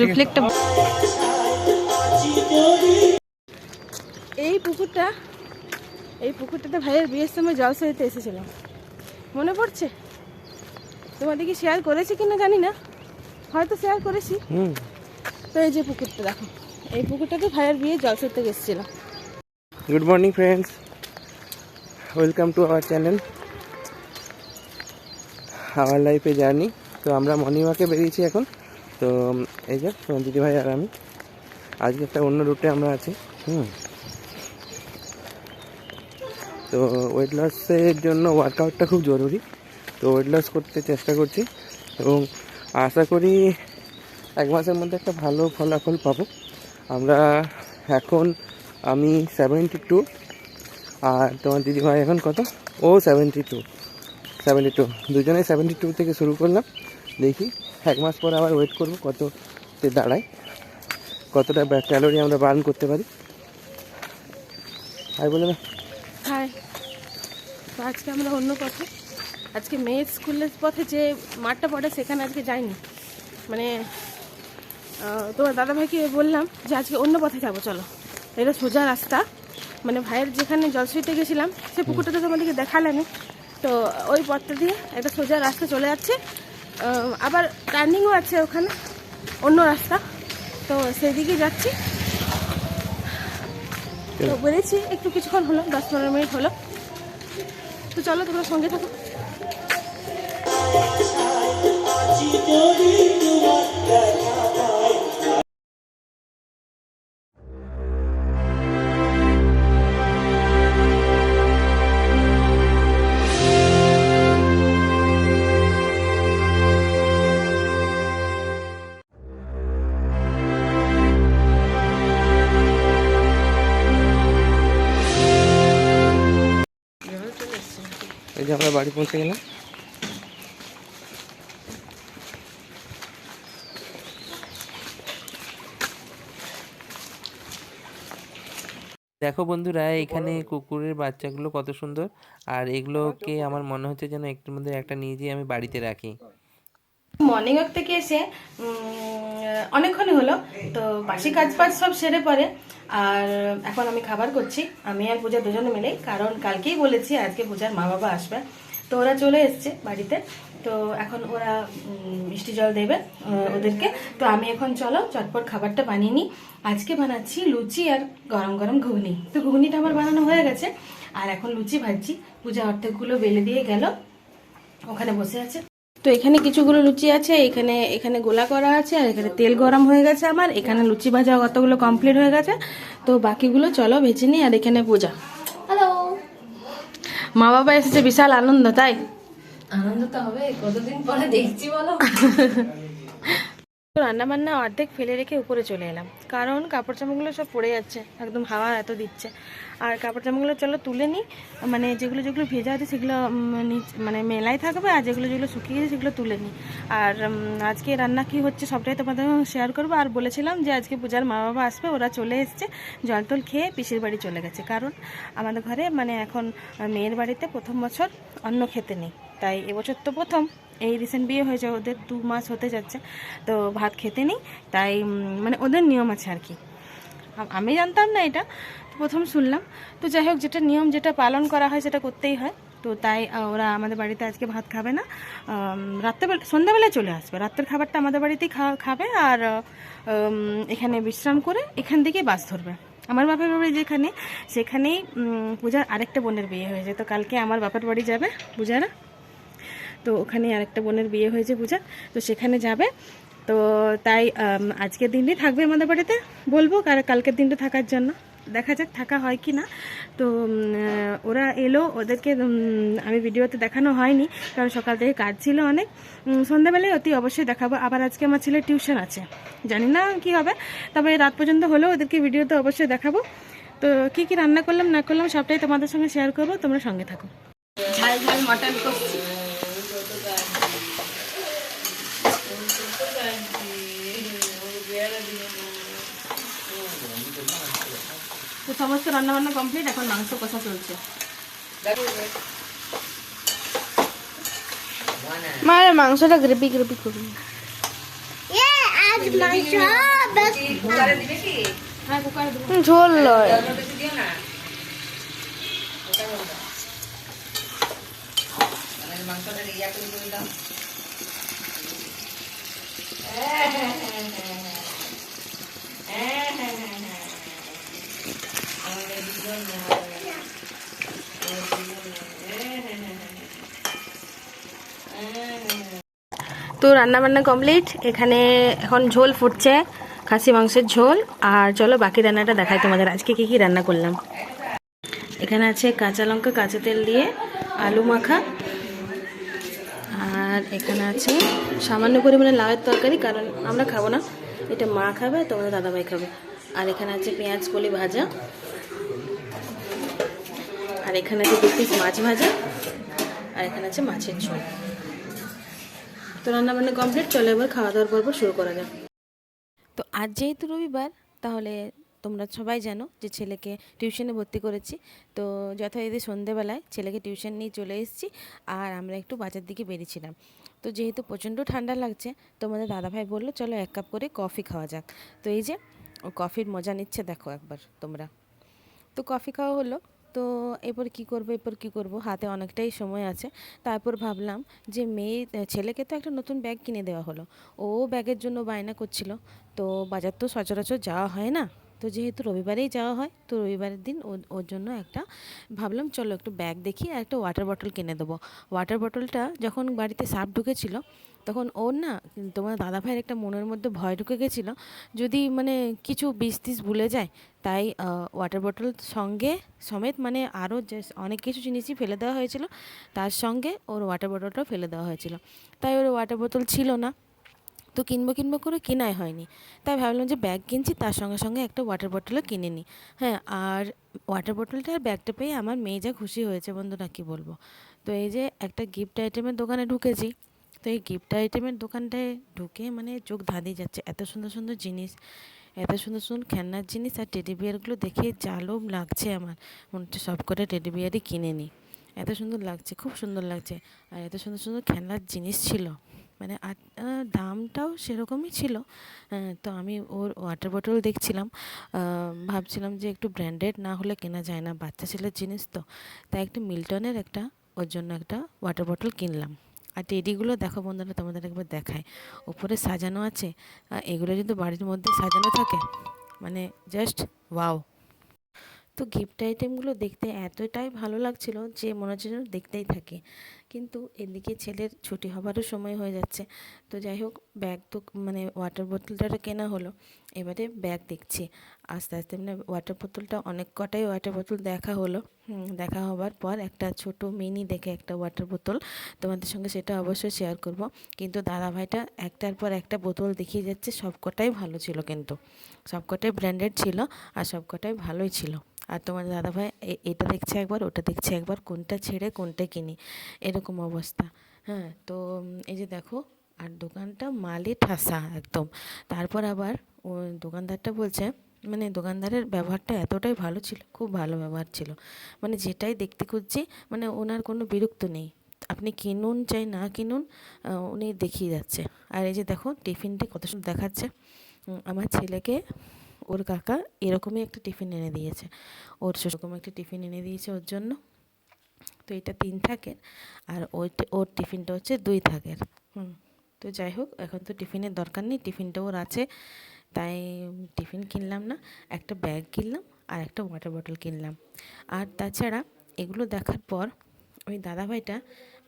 রিফ্লেক্টটা এই পুকুরটা এই পুকুরটাতে ভাইয়ের বিয়ের সময় জল সহিতে এসেছিলাম। মনে পড়ছে? তোমাদের কি শেয়ার করেছি কিনা জানি না। হয়তো শেয়ার করেছি। হুম। তো এই যে পুকুরটা দেখো এই পুকুরটাতে ভাইয়ের বিয়ে জল সহিতে এসেছিলাম। Good morning friends welcome to our channel our লাইফে জার্নি তো আমরা মর্নিং ওয়াকে বেরিয়েছি এখন। তো এই যে দিদিভাই আর আমি। আজকে একটা অন্য রুটে আমরা আছি, হুম। তো ওয়েট লসের জন্য ওয়ার্কআউটটা খুব জরুরি। তো ওয়েট লস করতে চেষ্টা করছি এবং আশা করি এক মাসের মধ্যে একটা ভালো ফলাফল পাবো। আমরা এখন আমি সেভেন্টি টু আর তোমার দিদিভাই এখন কত? ও সেভেন্টি টু সেভেন্টি টু দুজনেই সেভেন্টি টু থেকে শুরু করলাম। দেখি। এক মাস পর আবার ওয়েট করব কততে দাঁড়ায়, কতটা ক্যালোরি আমরা বার্ন করতে পারি। হাই বলে না হাই আজকে আমরা অন্য পথে, আজকে মেয়ের স্কুলের পথে যে মাঠটা পড়ে সেখানে আজকে যাইনি। মানে তোমার দাদাভাইকে বললাম যে আজকে অন্য পথে যাব, চলো। এটা সোজা রাস্তা। মানে ভাইয়ের যেখানে জলসইতে গেছিলাম, সে পুকুরটা তো তোমাদেরকে দেখালামই। তো ওই পথটা দিয়ে একটা সোজা রাস্তা চলে যাচ্ছে। আবার টার্নিংও আছে ওখানে অন্য রাস্তা। তো সেদিকে যাচ্ছি। তো বেরিয়েছি একটু কিছুক্ষণ হলো দশ পনেরো মিনিট হলো। তো চলো তোমরা সঙ্গে থাকো। যে আমরা বাড়ি পৌঁছে গেলাম। দেখো বন্ধুরা, এখানে কুকুরের বাচ্চাগুলো কত সুন্দর। আর এগুলোকে আমার মনে হচ্ছে যেন একটুর মধ্যে একটা নিয়ে যেয়ে আমি বাড়িতে রাখি। মর্নিং ওয়াক থেকে এসে উম, অনেকক্ষণই হলো। তো বাসি কাজ বাজ সব সেরে পরে। আর এখন আমি খাবার করছি। আমি আর পূজা দুজনে মিলেই। কারণ কালকেই বলেছি আজকে পূজার মা বাবা আসবে। তো ওরা চলে এসছে বাড়িতে। তো এখন ওরা মিষ্টি জল দেবে ওদেরকে। তো আমি এখন চলো চটপট খাবারটা বানিয়ে নিই। আজকে বানাচ্ছি লুচি আর গরম গরম ঘুগনি। তো ঘুগনিটা আমার বানানো হয়ে গেছে। আর এখন লুচি ভাজছি। পূজা অর্ধেকগুলো বেলে দিয়ে গেল। ওখানে বসে আছে। তো এখানে কিছুগুলো লুচি আছে এখানে এখানে গোলা করা আছে আর এখানে তেল গরম হয়ে গেছে আমার এখানে লুচি ভাজা কতগুলো কমপ্লিট হয়ে গেছে। তো বাকিগুলো চলো ভেজে নিই আর এখানে পূজা। হ্যালো মা বাবা এসেছে বিশাল আনন্দ তাই? আনন্দ তো হবে কতদিন পরে দেখছি বলো? তো রান্না বান্না অর্ধেক ফেলে রেখে উপরে চলে এলাম। কারণ কাপড় জামাগুলো সব পড়ে যাচ্ছে, একদম হাওয়া এত দিচ্ছে। আর কাপড় জামাগুলো চলো তুলে নিই মানে যেগুলো যেগুলো ভেজা আছে সেগুলো মানে মেলাই থাকবে আর যেগুলো যেগুলো শুকিয়ে গেছে সেগুলো তুলে নিই। আর আজকে রান্না কি হচ্ছে সবটাই তোমাদের শেয়ার করব। আর বলেছিলাম যে আজকে পূজার মা বাবা আসবে, ওরা চলে এসছে, জল টল খেয়ে পিসির বাড়ি চলে গেছে। কারণ আমাদের ঘরে মানে এখন, মেয়ের বাড়িতে প্রথম বছর অন্ন খেতে নেই। তাই এবছর তো প্রথম। এই রিসেন্ট বিয়ে হয়েছে, ওদের দু মাস হতে যাচ্ছে, তো ভাত খেতে নেই, তাই মানে ওদের নিয়ম আছে আর কি। আমি জানতাম না এটা প্রথম শুনলাম। তো যাই হোক, যেটা নিয়ম, যেটা পালন করা হয়, সেটা করতেই হয়। তো তাই ওরা আমাদের বাড়িতে আজকে ভাত খাবে না। রাত্রেবেলা সন্ধ্যাবেলায় চলে আসবে। রাত্রের খাবারটা আমাদের বাড়িতেই খাবে আর এখানে বিশ্রাম করে এখান থেকেই বাস ধরবে। আমার বাপের বাড়ি যেখানে, সেখানেই পূজার আরেকটা বোনের বিয়ে হয়েছে। তো কালকে আমার বাপের বাড়ি যাবে, পূজারা। তো ওখানে আরেকটা বোনের বিয়ে হয়েছে পূজা, তো সেখানে যাবে। তো তাই আজকের দিনই থাকবে আমাদের বাড়িতে, বলব, কার- কালকের দিনটা থাকার জন্য। দেখা যাক, থাকা হয় কি না। তো ওরা এলো, ওদেরকে আমি ভিডিওতে দেখানো হয়নি, কারণ সকাল থেকে কাজ ছিল অনেক। সন্ধ্যাবেলায় অতি অবশ্যই দেখাবো। আবার আজকে আমার ছেলের টিউশন আছে। জানি না কি হবে, তবে রাত পর্যন্ত হলেও ওদেরকে ভিডিওতে অবশ্যই দেখাবো। তো কি কি রান্না করলাম, না করলাম, সবটাই তোমাদের সঙ্গে শেয়ার করব। তোমরা সঙ্গে থাকো। ঝাল ঝাল মটন করছি তো সমস্ত রান্না বান্না কমপ্লিট এখন মাংস কষা চলছে। মায়ের মাংসটা গ্রেভি গ্রেভি করুন। মাছ মাংস ব্যাস ঝোল লয়। তো রান্না বান্না কমপ্লিট এখানে এখন ঝোল ফুটছে, খাসি মাংসের ঝোল। আর চলো বাকি রান্নাটা দেখাই তোমাদের, আজকে কি কি রান্না করলাম। এখানে আছে কাঁচা লঙ্কা, কাঁচা তেল দিয়ে আলু মাখা। আর এখানে আছে সামান্য পরিমাণে লাউয়ের তরকারি, কারণ আমরা খাব না। এটা মা খাবে, তোমাদের দাদাভাই খাবে। আর এখানে আছে পেঁয়াজ কলি ভাজা। আর এখানে আছে দু পিস মাছ ভাজা। আর এখানে আছে মাছের ঝোল। তো রান্না বান্না কমপ্লিট চলে এবার খাওয়া দাওয়ার পর্ব শুরু করা যাক। তো আজ যেহেতু রবিবার, তাহলে তোমরা সবাই জানো যে ছেলেকে টিউশনে ভর্তি করেছি। তো যথারীতি সন্ধেবেলায় ছেলেকে টিউশন নিয়ে চলে এসেছি আর আমরা একটু বাজার দিকে বেরিয়েছিলাম। তো যেহেতু প্রচণ্ড ঠান্ডা লাগছে, তোমাদের দাদাভাই বলল, চলো এক কাপ করে কফি খাওয়া যাক। তো এই যে, ও কফির মজা নিচ্ছে, দেখো একবার তোমরা। তো কফি খাওয়া হলো। তো এরপর কি করব, এরপর কি করব, হাতে অনেকটাই সময় আছে। তারপর ভাবলাম যে মেয়ে ছেলেকে তো একটা নতুন ব্যাগ কিনে দেওয়া হলো। ও ব্যাগের জন্য বায়না করছিল। তো বাজার তো সচরাচর যাওয়া হয় না। তো যেহেতু রবিবারেই যাওয়া হয়, তো রবিবারের দিন ওর জন্য একটা, ভাবলাম চলো একটু ব্যাগ দেখি আর একটা ওয়াটার বটল কিনে দেবো। ওয়াটার বটলটা যখন বাড়িতে সাপ ঢুকেছিল তখন ওর না তোমার দাদা ভাইয়ের একটা মনের মধ্যে ভয় ঢুকে গেছিল। যদি মানে কিছু বিষ টিস ভুলে যায়, তাই ওয়াটার বটল সঙ্গে সমেত মানে আরও যে অনেক কিছু জিনিসই ফেলে দেওয়া হয়েছিল। তার সঙ্গে ওর ওয়াটার বটলটাও ফেলে দেওয়া হয়েছিল। তাই ওর ওয়াটার বোতল ছিল না। তো কিনবো কিনবো করে কেনাই হয়নি। তাই ভাবলাম যে ব্যাগ কিনছি, তার সঙ্গে সঙ্গে একটা ওয়াটার বটলও কিনে নিই হ্যাঁ আর ওয়াটার বটলটা আর ব্যাগটা পেয়ে আমার মেয়ে যা খুশি হয়েছে বন্ধুরা, কী বলব? তো এই যে একটা গিফট আইটেমের দোকানে ঢুকেছি। তো এই গিফট আইটেমের দোকানটায় ঢুকে মানে চোখ ধাঁধিয়ে যাচ্ছে। এত সুন্দর সুন্দর জিনিস, এত সুন্দর সুন্দর খেলনার জিনিস আর টেডি বিয়ারগুলো দেখে জালম লাগছে আমার। মনে হচ্ছে সব কটা টেডি বিয়ারই কিনে নিই এত সুন্দর লাগছে, খুব সুন্দর লাগছে। আর এত সুন্দর সুন্দর খেলনার জিনিস ছিল। মানে আর দামটাও সেরকমই ছিল। তো আমি ওর ওয়াটার বটল দেখছিলাম। ভাবছিলাম যে একটু ব্র্যান্ডেড না হলে কেনা যায় না, বাচ্চা ছেলের জিনিস তো। তাই একটা মিল্টনের একটা, ওর জন্য একটা ওয়াটার বটল কিনলাম। আর টেডিগুলো দেখো বন্ধুরা তোমাদের একবার দেখায় ওপরে সাজানো আছে, আর এগুলো যদি বাড়ির মধ্যে সাজানো থাকে মানে জাস্ট ওয়াও তো গিফট আইটেমগুলো দেখতে এতটাই ভালো লাগছিল যে মনে হচ্ছে যেন দেখতেই থাকে। কিন্তু এদিকে ছেলের ছুটি হবারও সময় হয়ে যাচ্ছে। তো যাই হোক ব্যাগ তো মানে ওয়াটার বোতলটা কেনা হলো। এবারে ব্যাগ দেখছি। আস্তে আস্তে মানে ওয়াটার বোতলটা অনেক কটাই ওয়াটার বোতল দেখা হলো। দেখা হবার পর একটা ছোট মিনি দেখে একটা ওয়াটার বোতল তোমাদের সঙ্গে সেটা অবশ্যই শেয়ার করব। কিন্তু দাদাভাইটা একটার পর একটা বোতল দেখিয়ে যাচ্ছে, সব কটাই ভালো ছিল কিন্তু। সব কটাই ব্র্যান্ডেড ছিল আর সব কটাই ভালোই ছিল। আর তোমার দাদাভাই এটা দেখছে একবার, ওটা দেখছে একবার, কোনটা ছেড়ে কোনটা কিনি। এরকম অবস্থা। হ্যাঁ তো এই যে দেখো, আর দোকানটা মালে ঠাসা একদম। তারপর আবার ও দোকানদারটা বলছে মানে দোকানদারের ব্যবহারটা এতটাই ভালো ছিল, খুব ভালো ব্যবহার ছিল। মানে যেটাই দেখতে খুঁজছি মানে ওনার কোনো বিরক্ত নেই। আপনি কিনুন চাই না কিনুন উনি দেখিয়ে যাচ্ছে। আর এই যে দেখো, টিফিনটি কত সুন্দর দেখাচ্ছে। আমার ছেলেকে, ওর কাকা এরকমই একটা টিফিন এনে দিয়েছে। ওর সেরকম একটা টিফিন এনে দিয়েছে ওর জন্য। তো এটা তিন থাকের, আর ওই ওর টিফিনটা হচ্ছে দুই থাকের। হুম, তো যাই হোক, এখন তো টিফিনের দরকার নেই, টিফিনটা ওর আছে। তাই টিফিন কিনলাম না, একটা ব্যাগ কিনলাম আর একটা ওয়াটার বটল কিনলাম। আর তাছাড়া এগুলো দেখার পর ওই দাদাভাইটা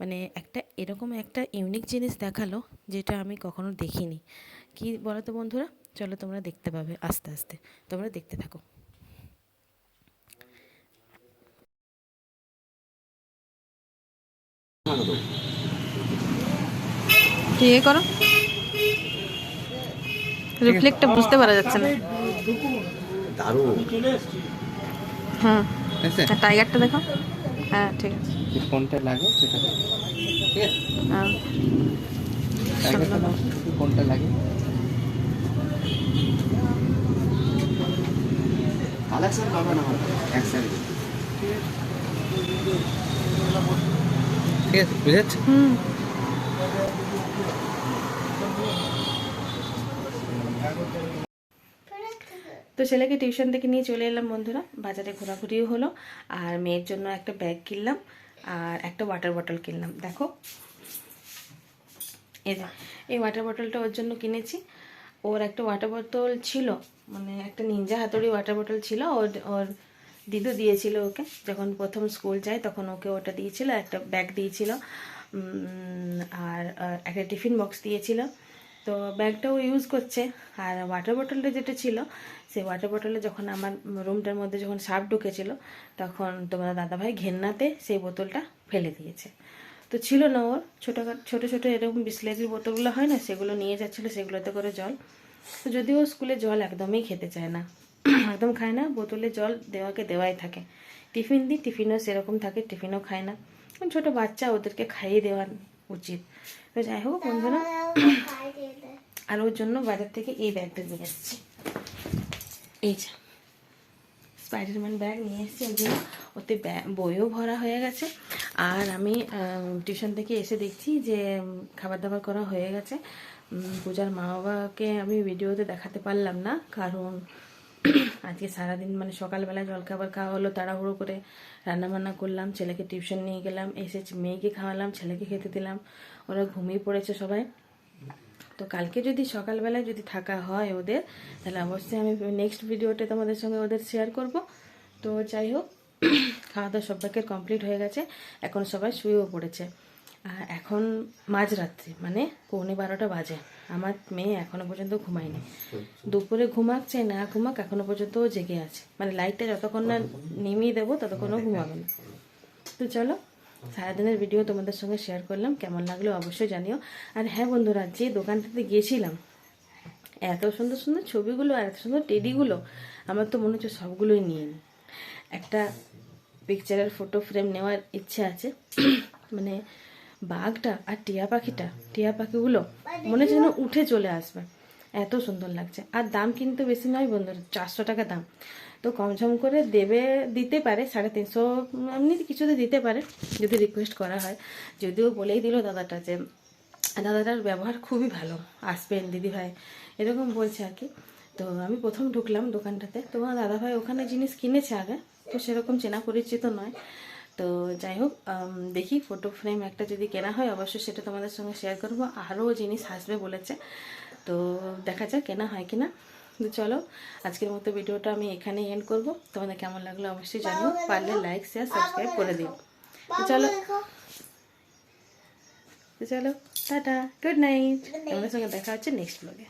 মানে একটা এরকম একটা ইউনিক জিনিস দেখাল, যেটা আমি কখনো দেখিনি। কি বলো তো বন্ধুরা? চলো তোমরা দেখতে পাবে আস্তে আস্তে। তোমরা দেখতে থাকো। ইয়ে করো? রিফ্লেক্টটা বুঝতে পারা যাচ্ছে না। দারুণ। হুম। আছে টাইগারটা দেখো। হ্যাঁ ঠিক আছে। কোনটা লাগে সেটা ঠিক আছে? হ্যাঁ। কোনটা লাগে। কালেকশন পাবে না একসাথে তো ছেলেকে টিউশন থেকে নিয়ে চলে এলাম বন্ধুরা, বাজারে ঘোরাঘুরিও হলো, আর মেয়ের জন্য একটা ব্যাগ কিনলাম, আর একটা ওয়াটার বটল কিনলাম, দেখো। এই এই ওয়াটার বটলটা ওর জন্য কিনেছি। ওর একটা ওয়াটার বোতল ছিল মানে একটা নিনজা হাতুড়ি ওয়াটার বোতল ছিল, ওর ওর দিদু দিয়েছিল ওকে। যখন প্রথম স্কুল যায় তখন ওকে ওটা দিয়েছিল, একটা ব্যাগ দিয়েছিল আর একটা টিফিন বক্স দিয়েছিল। তো ব্যাগটাও ইউজ করছে। আর ওয়াটার বোতলটা যেটা ছিল, সেই ওয়াটার বোতলে যখন আমার রুমটার মধ্যে যখন সাপ ঢুকেছিল, তখন তোমার দাদাভাই ঘেন্নাতে সেই বোতলটা ফেলে দিয়েছে। তো ছিল না ওর। ছোটো ছোটো ছোটো এরকম বিসলেরির বোতলগুলো হয় না, সেগুলো নিয়ে যাচ্ছিল, সেগুলোতে করে জল। তো যদিও স্কুলে জল একদমই খেতে চায় না। একদম খায় না, বোতলে জল দেওয়াকে দেওয়াই থাকে। টিফিন দিই, টিফিনও সেরকম থাকে, টিফিনও খায় না। ছোটো বাচ্চা ওদেরকে খাইয়ে দেওয়া উচিত। যাই হোক বন্ধুরা, আর ওর জন্য বাজার থেকে এই ব্যাগটা নিয়ে এসেছি। এই যে স্পাইডারম্যান ব্যাগ নিয়ে এসেছি ওই জন্য। ওতে বইও ভরা হয়ে গেছে। আর আমি টিউশন থেকে এসে দেখছি যে খাবার দাবার করা হয়ে গেছে। পূজার মা বাবাকে আমি ভিডিওতে দেখাতে পারলাম না, কারণ আজকে সারাদিন মানে সকালবেলায় জলখাবার খাওয়া হলো, তাড়াহুড়ো করে রান্না বান্না করলাম, ছেলেকে টিউশন নিয়ে গেলাম, এসে মেয়েকে খাওয়ালাম, ছেলেকে খেতে দিলাম। ওরা ঘুমিয়ে পড়েছে সবাই। তো কালকে যদি সকালবেলায় যদি থাকা হয় ওদের, তাহলে অবশ্যই আমি নেক্সট ভিডিওটা তোমাদের সঙ্গে ওদের শেয়ার করব। তো যাই হোক খাওয়া দাওয়া সবাইকে কমপ্লিট হয়ে গেছে। এখন সবাই শুয়েও পড়েছে। আর এখন মাঝরাত্রি মানে পৌনে বারোটা বাজে। আমার মেয়ে এখনও পর্যন্ত ঘুমায়নি। দুপুরে ঘুমাক চাই না ঘুমাক এখনও পর্যন্ত জেগে আছে। মানে লাইটটা যতক্ষণ না নিমিয়ে দেবো ততক্ষণও ঘুমাবে না। তো চলো সারাদিনের ভিডিও তোমাদের সঙ্গে শেয়ার করলাম। কেমন লাগল অবশ্যই জানিও। আর হ্যাঁ বন্ধুরা যে দোকানটাতে গিয়েছিলাম এত সুন্দর সুন্দর ছবিগুলো আর এত সুন্দর টেডিগুলো আমার তো মনে হচ্ছে সবগুলোই নিয়ে নিই একটা পিকচারের ফটো ফ্রেম নেওয়ার ইচ্ছে আছে। মানে বাঘটা আর টিয়া পাখিটা, টিয়া পাখিগুলো মনে যেন উঠে চলে আসবে। এত সুন্দর লাগছে। আর দাম কিন্তু বেশি নয় বন্ধুরা, চারশো টাকা দাম। তো কম সম করে দেবে, দিতে পারে, সাড়ে তিনশো, এমনি কিছুতে দিতে পারে, যদি রিকোয়েস্ট করা হয়। যদিও বলেই দিল দাদাটা যে, দাদাটার ব্যবহার খুবই ভালো। আসবেন দিদিভাই এরকম বলছে আর কি। তো আমি প্রথম ঢুকলাম দোকানটাতে। তো আমার দাদাভাই ওখানে জিনিস কিনেছে আগে, তো সেরকম চেনা পরিচিত নয়। তো যাই হোক দেখি ফটো ফ্রেম একটা যদি কেনা হয় অবশ্যই সেটা তোমাদের সঙ্গে শেয়ার করব। আরও জিনিস আসবে বলেছে। তো দেখা যাক কেনা হয় কি না তো চলো আজকের মতো ভিডিওটা আমি এখানেই এন্ড করব। তোমাদের কেমন লাগল অবশ্যই জানিও। পারলে লাইক শেয়ার সাবস্ক্রাইব করে দিও। তো চলো। তো চলো টাটা গুড নাইট তোমাদের সঙ্গে দেখা হচ্ছে নেক্সট ব্লগে